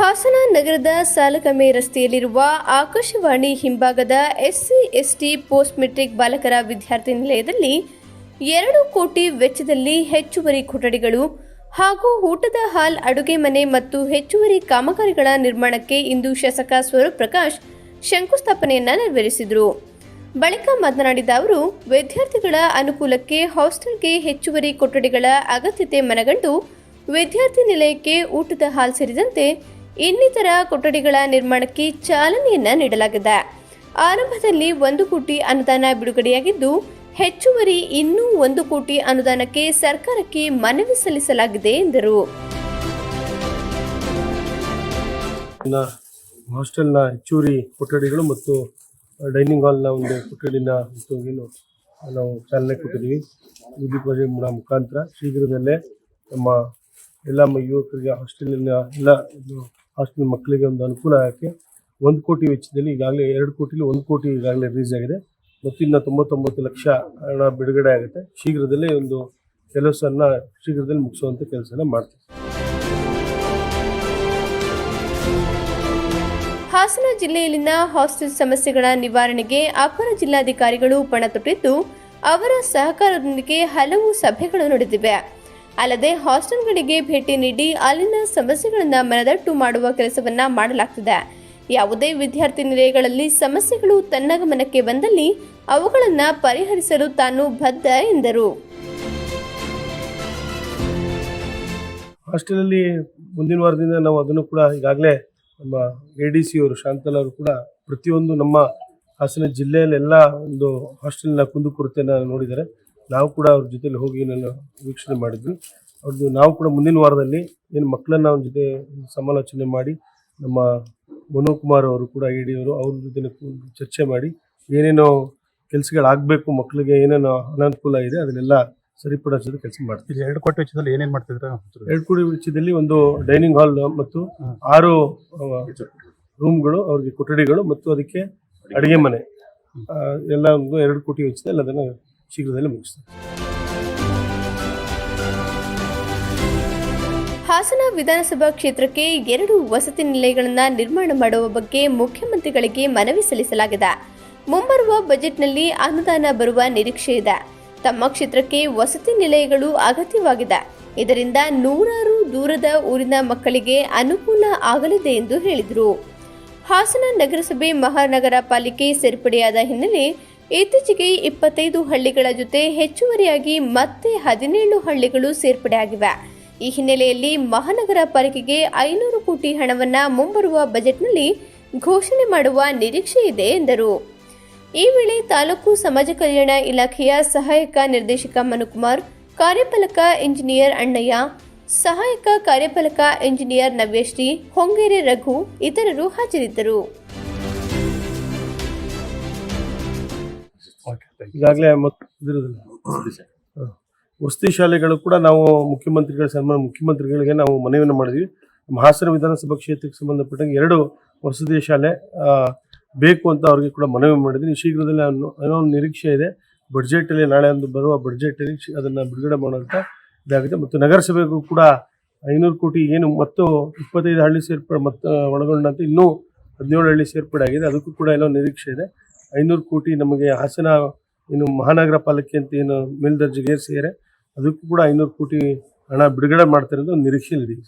ಹಾಸನ ನಗರದ ಸಾಲಕಮೆ ರಸ್ತೆಯಲ್ಲಿರುವ ಆಕಾಶವಾಣಿ ಹಿಂಭಾಗದ ಎಸ್ಸಿ, ಎಸ್ಟಿ ಪೋಸ್ಟ್ ಮೆಟ್ರಿಕ್ ಬಾಲಕರ ವಿದ್ಯಾರ್ಥಿ ನಿಲಯದಲ್ಲಿ ಎರಡು ಕೋಟಿ ವೆಚ್ಚದಲ್ಲಿ ಹೆಚ್ಚುವರಿ ಕೊಠಡಿಗಳು ಹಾಗೂ ಊಟದ ಹಾಲ್, ಅಡುಗೆ ಮನೆ ಮತ್ತು ಹೆಚ್ಚುವರಿ ಕಾಮಗಾರಿಗಳ ನಿರ್ಮಾಣಕ್ಕೆ ಇಂದು ಶಾಸಕ ಸ್ವರೂಪ್ ಪ್ರಕಾಶ್ ಶಂಕುಸ್ಥಾಪನೆಯನ್ನ ನೆರವೇರಿಸಿದರು. ಬಳಿಕ ಮಾತನಾಡಿದ ಅವರು, ವಿದ್ಯಾರ್ಥಿಗಳ ಅನುಕೂಲಕ್ಕೆ ಹಾಸ್ಟೆಲ್ಗೆ ಹೆಚ್ಚುವರಿ ಕೊಠಡಿಗಳ ಅಗತ್ಯತೆ ಮನಗಂಡು ವಿದ್ಯಾರ್ಥಿ ನಿಲಯಕ್ಕೆ ಊಟದ ಹಾಲ್ ಸೇರಿದಂತೆ ಇನ್ನಿತರ ಕೊಠಡಿಗಳ ನಿರ್ಮಾಣಕ್ಕೆ ಚಾಲನೆಯನ್ನ ನೀಡಲಾಗಿದೆ. ಆರಂಭದಲ್ಲಿ ಒಂದು ಕೋಟಿ ಅನುದಾನ ಬಿಡುಗಡೆಯಾಗಿದ್ದು, ಹೆಚ್ಚುವರಿ ಇನ್ನೂ ಒಂದು ಕೋಟಿ ಅನುದಾನಕ್ಕೆ ಸರ್ಕಾರಕ್ಕೆ ಮನವಿ ಸಲ್ಲಿಸಲಾಗಿದೆ ಎಂದರು. ಹಾಸ್ಟೆಲ್ನ ಹೆಚ್ಚುವರಿ ಕೊಠಡಿಗಳು ಮತ್ತು ಡೈನಿಂಗ್ ಹಾಲ್ನ ಒಂದು ಕೊಠಡಿನ ಮತ್ತು ಏನು ನಾವು ಚಾಲನೆ ಕೊಟ್ಟಿದ್ದೀವಿ. ವಿಧಿ ಪ್ರಾಜೆಕ್ಟ್ ಮಾಡೋ ಮುಖಾಂತರ ಶೀಘ್ರದಲ್ಲೇ ನಮ್ಮ ಎಲ್ಲ ಯುವಕರಿಗೆ ಹಾಸ್ಟೆಲಿನ ಎಲ್ಲ ಹಾಸ್ಟೆಲ್ ಮಕ್ಕಳಿಗೆ ಒಂದು ಅನುಕೂಲ ಆಗೋಕ್ಕೆ ಒಂದು ಕೋಟಿ ವೆಚ್ಚದಲ್ಲಿ ಈಗಾಗಲೇ ಎರಡು ಕೋಟಿಲಿ ಒಂದು ಕೋಟಿ ಈಗಾಗಲೇ ರಿಲೀಸ್ ಆಗಿದೆ. ಮತ್ತು ಇನ್ನು ತೊಂಬತ್ತೊಂಬತ್ತು ಲಕ್ಷ ಹಣ ಬಿಡುಗಡೆ ಆಗುತ್ತೆ. ಶೀಘ್ರದಲ್ಲೇ ಒಂದು ಕೆಲಸವನ್ನು ಶೀಘ್ರದಲ್ಲಿ ಮುಗಿಸುವಂಥ ಕೆಲಸನ ಮಾಡ್ತೀವಿ. ಹಾಸನ ಜಿಲ್ಲೆಯಲ್ಲಿನ ಹಾಸ್ಟೆಲ್ ಸಮಸ್ಯೆಗಳ ನಿವಾರಣೆಗೆ ಅಪರ ಜಿಲ್ಲಾಧಿಕಾರಿಗಳು ಪಣ ತೊಟ್ಟಿದ್ದು ಅವರ ಸಹಕಾರದೊಂದಿಗೆ ಹಲವು ಸಭೆಗಳು ನಡೆದಿವೆ. ಅಲ್ಲದೆ ಹಾಸ್ಟೆಲ್ಗಳಿಗೆ ಭೇಟಿ ನೀಡಿ ಅಲ್ಲಿನ ಸಮಸ್ಯೆಗಳನ್ನು ಮನದಟ್ಟು ಮಾಡುವ ಕೆಲಸವನ್ನ ಮಾಡಲಾಗ್ತಿದೆ. ಯಾವುದೇ ವಿದ್ಯಾರ್ಥಿ ನಿಲಯಗಳಲ್ಲಿ ಸಮಸ್ಯೆಗಳು ತನ್ನ ಗಮನಕ್ಕೆ ಬಂದಲ್ಲಿ ಅವುಗಳನ್ನು ಪರಿಹರಿಸಲು ತಾನು ಬದ್ಧ ಎಂದರು. ಹಾಸ್ಟೆಲಲ್ಲಿ ಮುಂದಿನ ವಾರದಿಂದ ನಾವು ಅದನ್ನು ಕೂಡ ಈಗಾಗಲೇ ನಮ್ಮ ಎ ಡಿ ಸಿ ಅವರು ಶಾಂತಲ್ ಅವರು ಕೂಡ ಪ್ರತಿಯೊಂದು ನಮ್ಮ ಹಾಸನ ಜಿಲ್ಲೆಯಲ್ಲೆಲ್ಲ ಒಂದು ಹಾಸ್ಟೆಲ್ನ ಕುಂದುಕೊರತೆನ ನೋಡಿದ್ದಾರೆ. ನಾವು ಕೂಡ ಅವ್ರ ಜೊತೆಲಿ ಹೋಗಿ ನಾನು ವೀಕ್ಷಣೆ ಮಾಡಿದ್ವಿ. ಅವ್ರದ್ದು ನಾವು ಕೂಡ ಮುಂದಿನ ವಾರದಲ್ಲಿ ಏನು ಮಕ್ಕಳನ್ನ ಅವ್ರ ಜೊತೆ ಸಮಾಲೋಚನೆ ಮಾಡಿ ನಮ್ಮ ಮನೋಕುಮಾರ್ ಅವರು ಕೂಡ ಇಡಿಯವರು ಅವರು ಜೊತೆ ಚರ್ಚೆ ಮಾಡಿ ಏನೇನೋ ಕೆಲಸಗಳಾಗಬೇಕು ಮಕ್ಕಳಿಗೆ ಏನೇನೋ ಅನಾನುಕೂಲ ಇದೆ ಅದನ್ನೆಲ್ಲ ಸರಿಪಡಿಸೋದು ಕೆಲಸ ಮಾಡ್ತೀವಿ. ಎರಡು ಕೋಟಿ ವೆಚ್ಚದಲ್ಲಿ ಏನೇನು ಮಾಡ್ತಿದ್ರೆ ಎರಡು ಕೋಟಿ ವೆಚ್ಚದಲ್ಲಿ ಒಂದು ಡೈನಿಂಗ್ ಹಾಲ್ ಮತ್ತು ಆರು ರೂಮ್ಗಳು ಅವ್ರಿಗೆ ಕೊಠಡಿಗಳು ಮತ್ತು ಅದಕ್ಕೆ ಅಡುಗೆ ಮನೆ. ಎಲ್ಲ ಒಂದು ಎರಡು ಕೋಟಿ ವೆಚ್ಚದಲ್ಲಿ ಅದನ್ನು ಶೀಘ್ರದಲ್ಲೇ ಮುಗಿಸ್ತಾರೆ ಹಾಸನ ವಿಧಾನಸಭಾ ಕ್ಷೇತ್ರಕ್ಕೆ ಎರಡು ವಸತಿ ನಿಲಯಗಳನ್ನು ನಿರ್ಮಾಣ ಮಾಡುವ ಬಗ್ಗೆ ಮುಖ್ಯಮಂತ್ರಿಗಳಿಗೆ ಮನವಿ ಸಲ್ಲಿಸಲಾಗಿದೆ. ಮುಂಬರುವ ಬಜೆಟ್ನಲ್ಲಿ ಅನುದಾನ ಬರುವ ನಿರೀಕ್ಷೆ ಇದೆ. ತಮ್ಮ ಕ್ಷೇತ್ರಕ್ಕೆ ವಸತಿ ನಿಲಯಗಳು ಅಗತ್ಯವಾಗಿದೆ. ಇದರಿಂದ ನೂರಾರು ದೂರದ ಊರಿನ ಮಕ್ಕಳಿಗೆ ಅನುಕೂಲ ಆಗಲಿದೆ ಎಂದು ಹೇಳಿದರು. ಹಾಸನ ನಗರಸಭೆ ಮಹಾನಗರ ಪಾಲಿಕೆ ಸೇರ್ಪಡೆಯಾದ ಹಿನ್ನೆಲೆ ಇತ್ತೀಚೆಗೆ ಇಪ್ಪತ್ತೈದು ಹಳ್ಳಿಗಳ ಜೊತೆ ಹೆಚ್ಚುವರಿಯಾಗಿ ಮತ್ತೆ ಹದಿನೇಳು ಹಳ್ಳಿಗಳು ಸೇರ್ಪಡೆಯಾಗಿವೆ ಈ ಹಿನ್ನೆಲೆಯಲ್ಲಿ ಮಹಾನಗರ ಪಾಲಿಕೆಗೆ ಐನೂರು ಕೋಟಿ ಹಣವನ್ನ ಮುಂಬರುವ ಬಜೆಟ್ನಲ್ಲಿ ಘೋಷಣೆ ಮಾಡುವ ನಿರೀಕ್ಷೆ ಇದೆ, ಎಂದರು. ಈ ವೇಳೆ ತಾಲೂಕು ಸಮಾಜ ಕಲ್ಯಾಣ ಇಲಾಖೆಯ ಸಹಾಯಕ ನಿರ್ದೇಶಕ ಮನುಕುಮಾರ್, ಕಾರ್ಯಪಾಲಕ ಇಂಜಿನಿಯರ್ ಅಣ್ಣಯ್ಯ, ಸಹಾಯಕ ಕಾರ್ಯಪಾಲಕ ಇಂಜಿನಿಯರ್ ನವ್ಯಶ್ರೀ, ಹೊಂಗೇರೆ ರಘು, ಇತರರು ಹಾಜರಿದ್ದರು. ಈಗಾಗಲೇ. ವಸತಿ ಶಾಲೆಗಳು ಕೂಡ ನಾವು ಮುಖ್ಯಮಂತ್ರಿಗಳ ಸನ್ಮಾನ ಮುಖ್ಯಮಂತ್ರಿಗಳಿಗೆ ನಾವು ಮನವಿಯನ್ನು ಮಾಡಿದ್ವಿ. ನಮ್ಮ ಹಾಸನ ವಿಧಾನಸಭಾ ಕ್ಷೇತ್ರಕ್ಕೆ ಸಂಬಂಧಪಟ್ಟಂಗೆ ಎರಡು ವಸತಿ ಶಾಲೆ ಬೇಕು ಅಂತ ಅವ್ರಿಗೆ ಕೂಡ ಮನವಿ ಮಾಡಿದ್ವಿ. ಶೀಘ್ರದಲ್ಲೇ ಅನ್ನೋ ಒಂದು ನಿರೀಕ್ಷೆ ಇದೆ. ಬಡ್ಜೆಟಲ್ಲಿ ನಾಳೆ ಒಂದು ಬರುವ ಬಡ್ಜೆಟಲ್ಲಿ ಅದನ್ನು ಬಿಡುಗಡೆ ಮಾಡೋಂಥ ಇದಾಗುತ್ತೆ. ಮತ್ತು ನಗರಸಭೆಗೂ ಕೂಡ ಐನೂರು ಕೋಟಿ ಏನು ಮತ್ತು ಇಪ್ಪತ್ತೈದು ಹಳ್ಳಿ ಸೇರ್ಪಡೆ ಮತ್ತು ಒಳಗೊಂಡಂತೆ ಇನ್ನೂ ಹದಿನೇಳು ಹಳ್ಳಿ ಸೇರ್ಪಡೆ ಆಗಿದೆ. ಅದಕ್ಕೂ ಕೂಡ ಏನೋ ನಿರೀಕ್ಷೆ ಇದೆ. ಐನೂರು ಕೋಟಿ ನಮಗೆ ಹಾಸನ ಏನು ಮಹಾನಗರ ಪಾಲಿಕೆ ಅಂತ ಏನು ಮೇಲ್ದರ್ಜೆಗೆ ಏರಿಸಿದ್ದಾರೆ ಅದಕ್ಕೂ ಕೂಡ ಐನೂರು ಕೋಟಿ ಹಣ ಬಿಡುಗಡೆ ಮಾಡ್ತಾರೆ ಅಂತ ಒಂದು ನಿರೀಕ್ಷೆಯಲ್ಲಿದ್ದೀವಿ